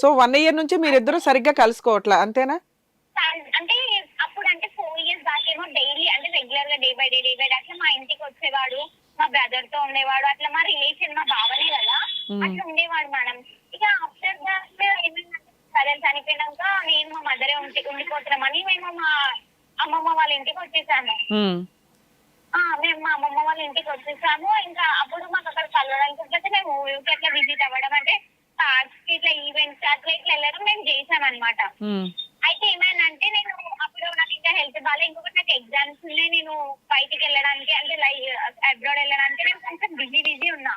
So one year నుంచి మీరిద్దరూ సరిగ్గా కలుసుకోవట్లా? అంతేనా? అంటే అప్పుడు అంటే ఫోర్ ఇయర్స్ బ్యాక్ ఏమో డైలీ అంటే రెగ్యులర్గా day by day day by day అట్లా మా ఇంటికి వచ్చేవాడు మా బ్రదర్తో ఉండేవాడు అట్లా మా రిలేషన్ మా బావనే కదా. అట్లా ఉండేవాడు మేడం. ఇక ఆఫ్టర్ దాట్ ఏమైందంటే బ్రదర్ చనిపోయినాక నేను మా మదరే ఉండి ఉండిపోతున్నామని మేము మా అమ్మమ్మ వాళ్ళ ఇంటికి వచ్చేసాము. మేము. మా అమ్మమ్మ వాళ్ళ ఇంటికి వచ్చేసాము. ఇంకా అప్పుడు మాకు అక్కడ కలవడానికి మేము ఊరికి అట్లా విజిట్ అవ్వడం అంటే పార్క్స్కి ఇట్లా ఈవెంట్స్ అట్లా ఇట్లా వెళ్ళడం మేము చేసామన్నమాట ఉమ్, అయితే ఏమైందంటే నేను అప్పుడు నాకు ఇంకా హెల్త్ బాగా ఇంకొకటి నాకు ఎగ్జామ్స్ ఉన్నాయి నేను బయటికి వెళ్ళడానికి అంటే లైక్ అబ్రాడ్ వెళ్ళడానికి నేను కొంచెం బిజీ బిజీ ఉన్నా.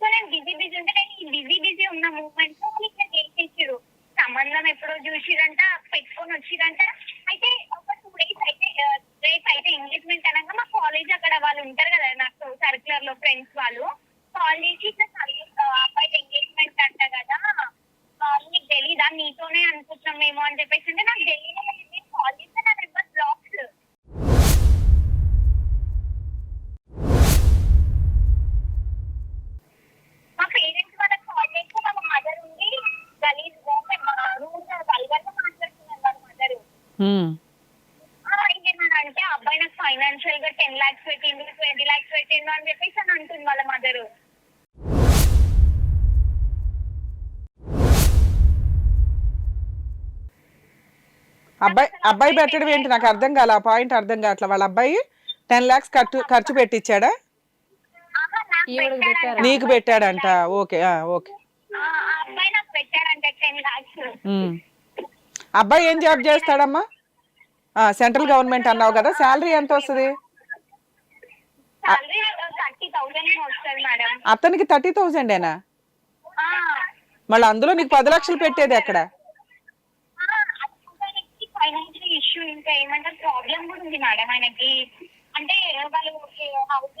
సో నేను బిజీ బిజీ ఉంటే నేను ఈ బిజీ బిజీ ఉన్న మూమెంట్లో ఇట్లా చేసేసారు సంబంధం ఎప్పుడో చూసిరంట పెట్టుకొని వచ్చిరంట అయితే ఒక టూ డేస్ అయితే డేస్ అయితే ఎంగేజ్మెంట్ అనగా మా కాలేజ్ అక్కడ వాళ్ళు ఉంటారు కదా నాకు సర్క్యులర్లో ఫ్రెండ్స్ వాళ్ళు. ట్వంటీ లాక్స్ పెట్టిండు అని చెప్పేసి అని అంటుంది వాళ్ళ మదర్. అబ్బాయి అబ్బాయి పెట్టడం ఏంటి? నాకు అర్థం కాలే. ఆ పాయింట్ అర్థం కావట్లే. వాళ్ళ అబ్బాయి టెన్ లాక్స్ ఖర్చు ఖర్చు పెట్టించాడా? నీకు పెట్టాడంట. ఓకే ఆ, ఓకే. ఆ అబ్బాయి నాకు పెట్టాడంట టెన్ లాక్స్ ఉమ్. అబ్బాయి ఏం జాబ్ చేస్తాడమ్మా? ఆ, సెంట్రల్ గవర్నమెంట్ అన్నావు కదా. శాలరీ ఎంత వస్తుంది? సాలరీ థర్టీ థౌసండ్ అతనికి థౌజండేనా మళ్ళీ అందులో నీకు పది లక్షలు పెట్టేది ఎక్కడ? ఫైనాన్షియల్ ఇష్యూ ఇంకా ప్రాబ్లం కూడా ఉంది మేడం ఆయనకి అంటే వాళ్ళు హౌస్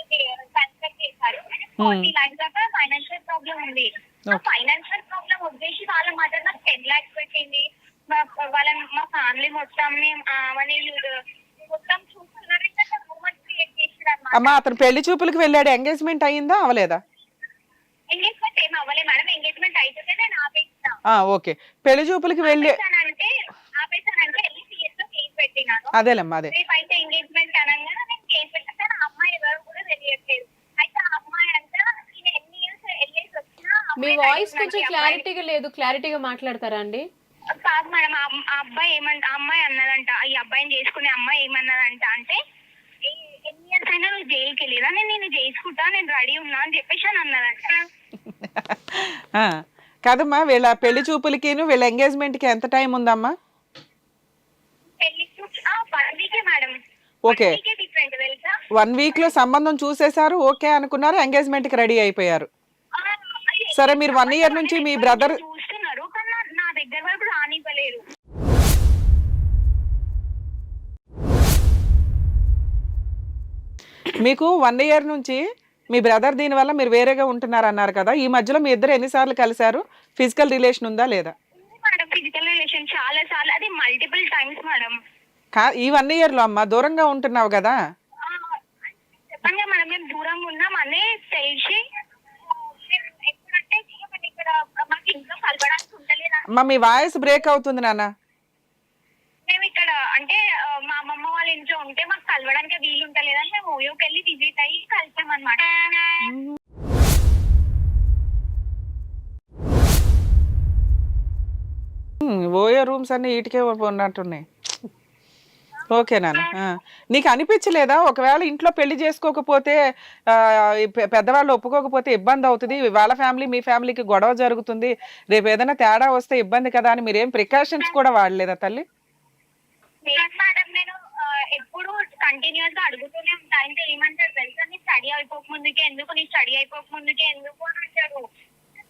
కన్స్ట్రక్ట్ చేశారు ఫార్టీ లాక్స్ దాకా ఫైనాన్షియల్ ప్రాబ్లం ఉంది. ఫైనాన్షియల్ ప్రాబ్లం వచ్చేసి వాళ్ళ మదర్ నాకు టెన్ లాక్స్ పెట్టింది మా వాళ్ళ మా ఫ్యామిలీ మొత్తం చూస్తున్నారు ఇంకా మూమెంట్ క్రియేట్ చేసారు అమ్మా అతను పెళ్ళి చూపులకు వెళ్ళాడు. ఎంగేజ్మెంట్ అయ్యిందా అవలేదా? ఎంగేజ్మెంట్ ఏం అవ్వలే మేడం. ఎంగేజ్మెంట్ అయితే నేను ఆపేస్తా. ఆ, ఓకే. పెళ్ళి చూపులకి వెళ్ళి ఆపేసానంటే ఆపేసానంటే వెళ్ళి సిఎస్లో కేసు పెట్టినాను. అదేలేమ్మా అదే. రేపు అయితే ఎంగేజ్మెంట్ అనగానే నేను కేసు పెట్టాను ఆ అమ్మాయి ఎవరు కూడా తెలియట్లేదు. అయితే ఆ అమ్మాయి అంతా నేను ఎన్ని ఇయర్స్ వెళ్ళేసి వచ్చినా ఆ మీ అమ్మాయి వాయిస్ కొంచెం ఈ క్లారిటీగా లేదు. క్లారిటీగా మాట్లాడతారా అండి? కాదు మేడం ఆ అమ్- ఆ అబ్బాయి ఏమంట ఆ అమ్మాయి అన్నదంట ఈ అబ్బాయిని చేసుకునే అమ్మాయి ఏమన్నదంట అంటే "ఏ- ఎన్ని ఇయర్స్ అయినా నువ్వు జైలుకి వెళ్ళిరా నేను నేను చేసుకుంటా నేను రెడీ ఉన్నా అని చెప్పేసి అని అన్నదంట ఆ, కాదమ్మా వీళ్ళ పెళ్ళి చూపులకిను వీళ్ళ ఎంగేజ్మెంట్కి ఎంత టైం ఉందమ్మా? పెళ్ళి వన్ వీకే మేడం. ఓకే. తెలుసా? వన్ వీక్లో సంబంధం చూసేశారు ఓకే అనుకున్నారు ఎంగేజ్మెంట్కి రెడీ అయిపోయారు. ఆ, అదే. సరే మీరు one year నుంచి మీ చూస్తున్నారు మీకు వన్ ఇయర్ నుంచి మీ బ్రదర్ దీని వల్ల మీరు వేరేగా ఉంటున్నారు అన్నారు కదా ఈ మధ్యలో మీ ఇద్దరు ఎన్నిసార్లు కలిశారు? ఫిజికల్ రిలేషన్ ఉందా లేదా? ఫిజికల్ రిలేషన్ చాలా సార్లు అది మల్టిపుల్ టైమ్స్ మేడం ఈ వన్ ఇయర్లో అమ్మా దూరంగా ఉంటున్నావు కదా? చెప్పండి మేడం మేము దూరంగా ఉన్నాం అనే తెలిసి అమ్మా మీ వాయిస్ బ్రేక్ అవుతుంది నాన్న మేము ఇక్కడ అంటే ఆ, మా అమ్మమ్మ వాళ్ళ ఇంట్లో ఉంటే మాకు కలవడానికి వీలు ఉంటలేదని మేము ఓయోకి వెళ్ళి విజిట్ అయ్యి కలిసాం అనమాట ఓయో రూమ్స్ అన్ని ఇటుకే ఉన్నట్టున్నాయి. ఓకే నాన్న. నీకు అనిపించలేదా? ఒకవేళ ఇంట్లో పెళ్ళి చేసుకోకపోతే పెద్దవాళ్ళు ఒప్పుకోకపోతే ఇబ్బంది అవుతుంది. వాళ్ళ ఫ్యామిలీ మీ ఫ్యామిలీకి గొడవ జరుగుతుంది. రేపు ఏదైనా తేడా వస్తే ఇబ్బంది కదా అని మీరేం ప్రికాషన్స్ కూడా వాడలేదా తల్లి? నేను ఆ, ఎప్పుడు కంటిన్యూస్గా అడుగుతూనే ఉంటా అంటే ఏమంటారు తెలుసా నీ స్టడీ అయిపోక ముందుకే ఎందుకు నీ స్టడీ అయిపోక ముందుకే ఎందుకు అని అంటారు.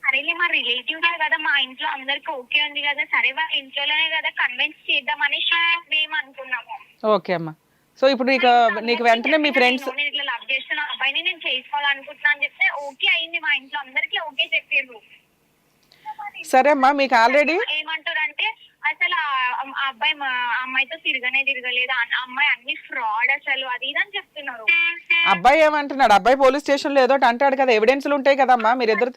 సరేలే మా రిలేటివ్స్ కదా మా ఇంట్లో అందరికి ఓకే ఉంది కదా సరే వాళ్ళ ఇంట్లోనే కదా కన్విన్స్ చేద్దాం అనేసి మేము అనుకున్నాము. ఓకే అమ్మా. సో ఇప్పుడు నీకు నీకు వెంటనే మీ ఫ్రెండ్స్ నేను ఇట్లా లవ్ చేస్తున్న అబ్బాయిని నేను చేసుకోవాలనుకుంటున్నా అని చెప్తే ఓకే అయింది మా ఇంట్లో అందరికి ఓకే చెప్పారు సరే అమ్మా మీకు ఆల్రెడీ ఏమంటారు అంటే అసలు ఆ- అబ్బాయి మా అమ్మాయితో తిరగనే తిరగలేదు. ఆ అమ్మాయి అన్ని ఫ్రాడ్ అసలు. అది ఇది అని చెప్తున్నారు. అబ్బాయి ఏమంటున్నాడు? అబ్బాయి పోలీస్ స్టేషన్లో ఏదో అంటాడు కదా. ఎవిడెన్స్లు ఉంటాయి కదమ్మా. మీరిద్దరు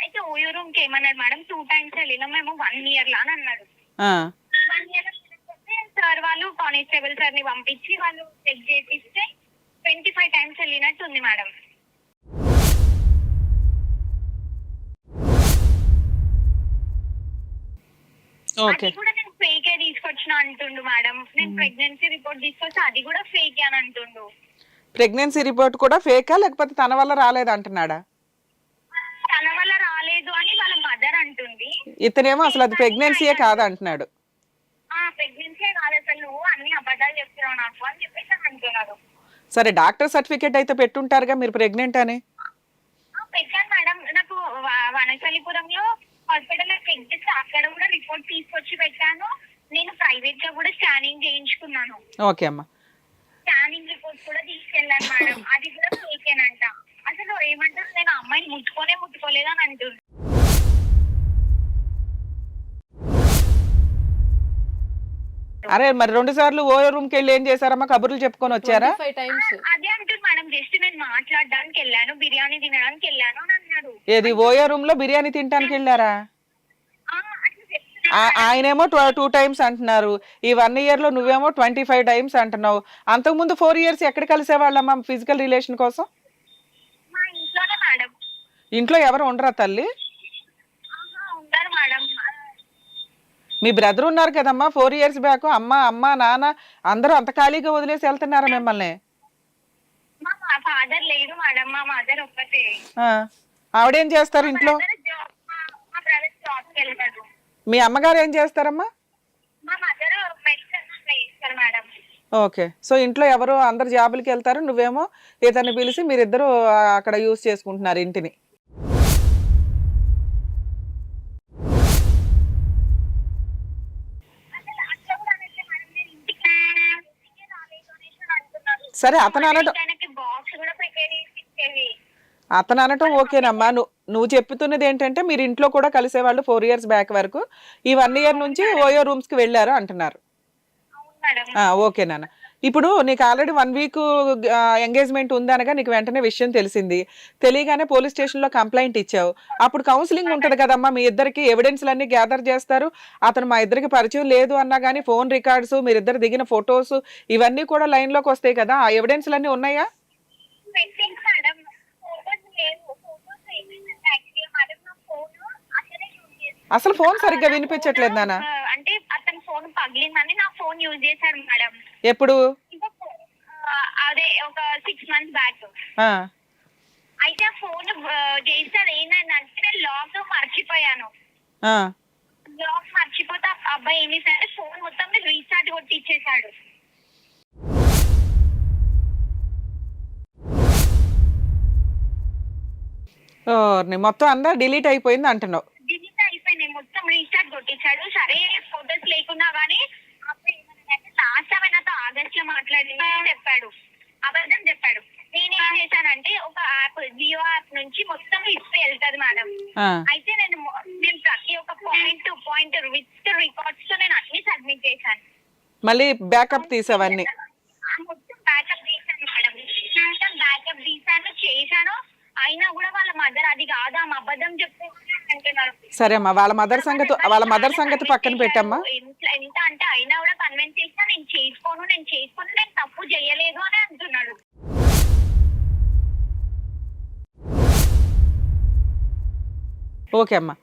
అయితే ఓయో రూమ్కి ఏమన్నాడు మేడం? టూ టైమ్స్ వెళ్ళినాం మేము. వన్ ఇయర్ లా అని అన్నాడు వన్ ఇయర్ సార్ వాళ్ళు కానిస్టేబుల్ సార్ని పంపించి వాళ్ళు చెక్ చేపిస్తే ట్వంటీ ఫైవ్ టైమ్స్ వెళ్ళినట్టు ఉంది మేడం. అది కూడా నేను ఫేక్ తీసుకొచ్చిన అంటుండు మేడం నేను ప్రెగ్నెన్సీ రిపోర్ట్ తీసుకొచ్చి అది కూడా ఫేక్ అని అంటుండు. ప్రెగ్నెన్సీ రిపోర్ట్ కూడా ఫేకా లేకపోతే తన వల్ల రాలేదు అంటున్నాడా? తన వల్ల రాలేదు అని వాళ్ళ మదర్ అంటుంది. ఇతనేమో అసలు అది ప్రెగ్నెన్సీయే కాదు అంటున్నాడు. ఆ ప్రెగ్నెన్సీ కాదు అసలు నువ్వు అన్ని అబద్ధాలు చెప్తున్నావు నాకు అని చెప్పేసి అని అంటున్నారు సరే డాక్టర్ సర్టిఫికేట్ అయితే పెట్టుంటారుగా మీరు ప్రెగ్నెంట్ అని? ఆ, పెట్టాను మేడం నాకు వ- వనకలిపురంలో హాస్పిటల్లో చెక్ చేసి అక్కడ కూడా రిపోర్ట్ తీసుకొచ్చి పెట్టాను. నేను ప్రైవేట్గా కూడా స్కానింగ్ చేయించుకున్నాను. ఓకే అమ్మా. స్కానింగ్ రిపోర్ట్ కూడా తీసుకెళ్ళాను మేడం. అది కూడా ఫేకేనంట. అసలు ఏమంటారు? నేను ఆ అమ్మాయిని ముట్టుకోనే ముట్టుకోలేదు అని అంటుంది. అరే మరి రెండు సార్లు ఓ రూమ్కి వెళ్ళి ఏం చేశారమ్మా? కబుర్లు చెప్పుకొని వచ్చారా? ఫైవ్ టైమ్స్ జస్ట్ నేను మాట్లాడడానికి వెళ్ళాను బిర్యానీ తినడానికి వెళ్ళాను అని అన్నాడు. ఏది ఓయో రూమ్లో బిర్యానీ తినడానికి వెళ్ళారా? ఆయనేమో టూ టైమ్స్ అంటున్నారు. ఈ వన్ ఇయర్లో నువ్వేమో ట్వంటీ ఫైవ్ టైమ్స్ అంటున్నావు. అంతకుముందు ఫోర్ ఇయర్స్ ఎక్కడ కలిసేవాళ్ళమ్మా ఫిజికల్ రిలేషన్ కోసం? ఇంట్లో ఎవరు ఉండరా తల్లి? మీ బ్రదర్ ఉన్నారు కదమ్మా. ఫోర్ ఇయర్స్ బ్యాక్ అమ్మ అమ్మ నాన్న అందరూ అంత ఖాళీగా వదిలేసి వెళ్తున్నారా మిమ్మల్ని? ఫాదర్ లేడు మేడం మా మదర్ ఒక్కతే. ఆవిడేం చేస్తారు ఇంట్లో? మా- బ్రదర్ వెళ్తాడు. అమ్మగారు ఏం చేస్తారమ్మా? మా మదర్ మెడికల్ చేస్తారు మేడం. ఓకే. సో ఇంట్లో ఎవరు అందరు జాబులకి వెళ్తారు నువ్వేమో ఇతన్ని పిలిచి మీరిద్దరు అక్కడ యూస్ చేసుకుంటున్నారు ఇంటిని. అసలు అట్లా కూడా అనట్లే మేడం నేను ఇంటికి ఇంటికే రాలేదు అనేసి అని అంటున్నారు సరే అతను అనడం ఆయనకి బాక్స్ కూడా ప్రిపేర్ చేసి ఇచ్చేవి అతను అనటం ఓకేనమ్మా. నువ్వు నువ్వు చెప్తున్నది ఏంటంటే మీరు ఇంట్లో కూడా కలిసేవాళ్ళు ఫోర్ ఇయర్స్ బ్యాక్ వరకు. ఈ వన్ ఇయర్ నుంచి ఓయో రూమ్స్కి వెళ్ళారు అంటున్నారు. ఓకే నాన్న. ఇప్పుడు నీకు ఆల్రెడీ వన్ వీక్ ఎంగేజ్మెంట్ ఉందనగా నీకు వెంటనే విషయం తెలిసింది. తెలియగానే పోలీస్ స్టేషన్లో కంప్లైంట్ ఇచ్చావు. అప్పుడు కౌన్సిలింగ్ ఉంటుంది కదమ్మా మీ ఇద్దరికి ఎవిడెన్స్లన్నీ గ్యాదర్ చేస్తారు. అతను మా ఇద్దరికి పరిచయం లేదు అన్నా కానీ ఫోన్ రికార్డ్స్ మీరిద్దరు దిగిన ఫొటోస్ ఇవన్నీ కూడా లైన్లోకి వస్తాయి కదా. ఆ ఎవిడెన్స్లన్నీ ఉన్నాయా పెట్టింది మేడం ఫోటోస్ లేవు ఫోటోస్ ఏమైందంటే యాక్చువల్లీ మేడం నా ఫోన్ అసలే యూజ్ చేస్తాను అసలు ఫోన్ సరిగ్గా వినిపించట్లేదు నాన్న. అంటే అతని ఫోన్ పగిలిందని నా ఫోన్ యూజ్ చేశాడు మేడం. ఎప్పుడు? అదే ఒక సిక్స్ మంత్స్ బ్యాక్ అయితే ఫోన్ చేస్తే అది ఏంటంటే నేను లాక్ మర్చిపోయాను. లాక్ మర్చిపోతే అబ్బాయి ఏం చేశాడంటే ఫోన్ మొత్తం రీస్టార్ట్ కొట్టి ఇచ్చేసాడు మొత్తం అంతా డిలీట్ అయిపోయింది అంటున్నావు డిలీట్ అయిపోయింది మొత్తం రీస్టార్ట్ కొట్టించాడు. సరే ఫోటోస్ లేకున్నా కానీ లాస్ట్ టైం నాతో ఆగస్ట్లో మాట్లాడింది అని చెప్పాడు. అబద్ధం చెప్పాడు. నేనేం చేశానంటే ఒక యాప్ జియో యాప్ నుంచి మొత్తం హిస్టరీ వెళ్తది మేడం అయితే నేను నేను ప్రతి ఒక్క పాయింట్ పాయింట్ విత్ రికార్డ్స్తో నేను అన్ని సబ్మిట్ చేశాను. మళ్ళీ బ్యాకప్ తీసావన్నీ. సరే అమ్మా వాళ్ళ మదర్ సంగతి వాళ్ళ మదర్ సంగతి పక్కన పెట్టమ్మా. ఎంత ఎంత అంటే అయినా కూడా కన్విన్స్ చేసినా నేను చేసుకోను నేను చేసుకోను నేను తప్పు చేయలేదు అని అంటున్నాడు. ఓకే అమ్మా.